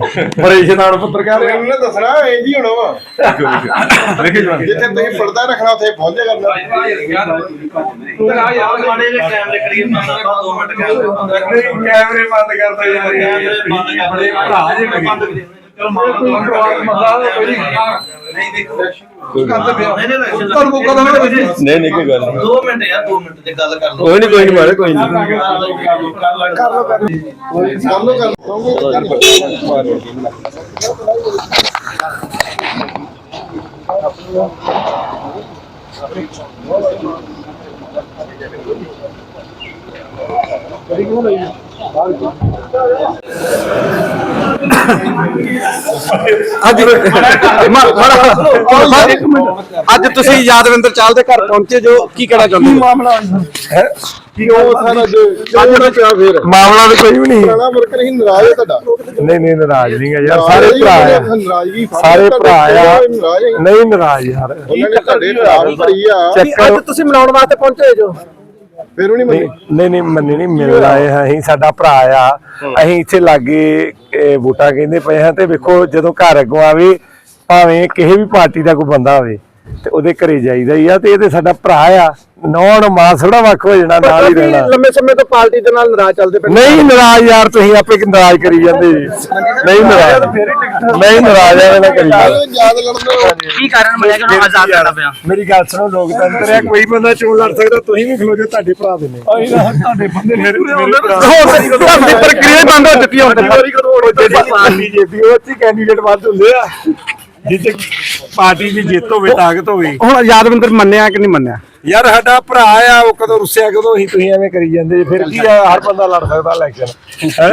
ਬੜੇ ਜਨਾਨ ਪੱਤਰਕਾਰ ਆ। ਇਹਨੂੰ ਦੱਸਣਾ ਇਹ ਜੀ ਹੋਣਾ ਵਾ। ਜਵਾਨ ਜਿੱਥੇ ਤੁਸੀਂ ਪਰਦਾ ਰੱਖਣਾ ਉੱਥੇ ਪਹੁੰਚ ਜਾ। ਕਰਨਾ ਕੈਮਰੇ ਬੰਦ ਕਰਦਾ ਯਾਰ ਇਹ ਬੜੇ ਭਰਾ ਜੇ। ਨਹੀਂ। ਨਹੀਂ ਕੋਈ ਗੱਲ ਨਹੀਂ। 2 ਮਿੰਟ ਯਾਰ 2 ਮਿੰਟ ਦੀ ਗੱਲ ਕਰ ਲਓ। ਕੋਈ ਨਹੀਂ ਕੋਈ ਨਹੀਂ ਮਾਰੇ ਕੋਈ ਨਹੀਂ। ਕੰਮ ਨੂੰ ਕਰ ਅੱਜ ਅੱਜ ਤੁਸੀਂ ਯਾਦਵਿੰਦਰ ਚਾਲ ਦੇ ਘਰ ਪਹੁੰਚੇ ਜੋ ਕੀ ਕਹਿਣਾ ਚਾਹੁੰਦੇ ਹੋ? ਮਾਮਲਾ ਕੀ ਉਹ ਸਾਰਾ ਜੋ ਅੱਜ ਦਾ ਕਿਆ ਫੇਰ। ਮਾਮਲਾ ਤਾਂ ਕੋਈ ਵੀ ਨਹੀਂ। ਪੁਰਾਣਾ ਵਰਕਰ ਹੀ ਨਾਰਾਜ਼ ਹੈ ਤੁਹਾਡਾ। ਨਹੀਂ ਨਹੀਂ ਨਾਰਾਜ਼ ਨਹੀਂ ਗਾ ਯਾਰ। ਸਾਰੇ ਭਰਾ ਆ ਸਾਰੇ ਭਰਾ ਆ। ਹੈ। ਨਹੀਂ ਨਾਰਾਜ਼ ਯਾਰ। ਉਹਨਾਂ ਨੇ ਤੁਹਾਡੇ ਖਿਲਾਫ ਭਰੀ ਆ। ਚੱਕਰ ਤੁਸੀਂ ਮਿਲਾਉਣ ਵਾਸਤੇ ਪਹੁੰਚੇ ਜੋ? ਫਿਰ ਉਹ ਨਹੀਂ ਨਹੀਂ ਮੰਨੇ? ਨਹੀਂ ਨਹੀਂ ਮੰਨੇ ਨਹੀਂ ਮਿਲ ਆਏ ਹਾਂ ਅਸੀਂ ਸਾਡਾ ਭਰਾ ਆ। ਅਸੀਂ ਇੱਥੇ ਲਾਗੇ ਇਹ ਵੋਟਾਂ ਕਹਿੰਦੇ ਪਏ ਹਾਂ ਤੇ ਵੇਖੋ ਜਦੋਂ ਘਰ ਅੱਗੋਂ ਆਵੇ ਭਾਵੇਂ ਕਿਸੇ ਵੀ ਪਾਰਟੀ ਦਾ ਕੋਈ ਬੰਦਾ ਹੋਵੇ ਤੇ ਉਹਦੇ ਘਰੇ ਜਾਈਦਾ ਹੀ ਆ ਤੇ ਇਹ ਤੇ ਸਾਡਾ ਭਰਾ ਆ। ਨੌਣ ਮਾਂ ਥੋੜਾ ਵੱਖ ਹੋ ਜਾਣਾ ਨਾਲ ਹੀ ਰਹਿਣਾ। ਲੰਮੇ ਸਮੇਂ ਤੋਂ ਪਾਰਟੀ ਦੇ ਨਾਲ ਨਾਰਾਜ਼ ਚੱਲਦੇ ਪਏ ਨਹੀਂ ਨਾਰਾਜ਼ ਯਾਰ ਤੁਸੀਂ ਆਪੇ ਕਿ ਨਾਰਾਜ਼ ਕਰੀ ਜਾਂਦੇ ਜੀ। ਨਹੀਂ ਨਾਰਾਜ਼। ਨਹੀਂ ਨਾਰਾਜ਼ ਐਵੇਂ ਨਾ ਕਰੀ ਜਾਂਦੇ ਯਾਦ ਲੜਦੇ ਕੀ ਕਾਰਨ ਬਣਿਆ ਕਿ ਉਹਨੂੰ ਆਜ਼ਾਦ ਕਰਨਾ ਪਿਆ? ਮੇਰੀ ਗੱਲ ਸੁਣੋ ਲੋਕਤੰਤਰ ਹੈ ਕੋਈ ਬੰਦਾ ਚੋਣ ਲੜ ਸਕਦਾ ਤੁਸੀਂ ਵੀ ਖਲੋ ਜਾਓ ਤੁਹਾਡੇ ਭਰਾ ਦੇ ਨੇ। ਤੁਹਾਡੇ ਬੰਦੇ ਭਰਾ ਤੁਹਾਡੀ ਪ੍ਰਕਿਰਿਆ ਬੰਦ ਹੋ ਚੁੱਕੀ ਕਦੋਂ ਜਿਹੜੀ ਪਾਰਟੀ ਜਿੱਤੀ ਉਹ ਚ ਕੈਂਡੀਡੇਟ ਵੱਧ ਹੁੰਦੇ ਆ ਜਿੱਥੇ ਪਾਰਟੀ ਦੀ ਜਿੱਤ ਹੋਵੇ ਤਾਕਤ ਹੋਵੇ। ਹੁਣ ਯਾਦਵਿੰਦਰ ਮੰਨਿਆ ਕਿ ਨਹੀਂ ਮੰਨਿਆ? ਯਾਰ ਸਾਡਾ ਭਰਾ ਆ ਉਹ ਕਦੋਂ ਰੁੱਸਿਆ ਕਦੋਂ ਅਸੀਂ ਤੁਸੀਂ ਐਵੇਂ ਕਰੀ ਜਾਂਦੇ ਜੀ। ਫਿਰ ਕੀ ਆ ਹਰ ਬੰਦਾ ਲੜ ਸਕਦਾ ਇਲੈਕਸ਼ਨ ਹੈ?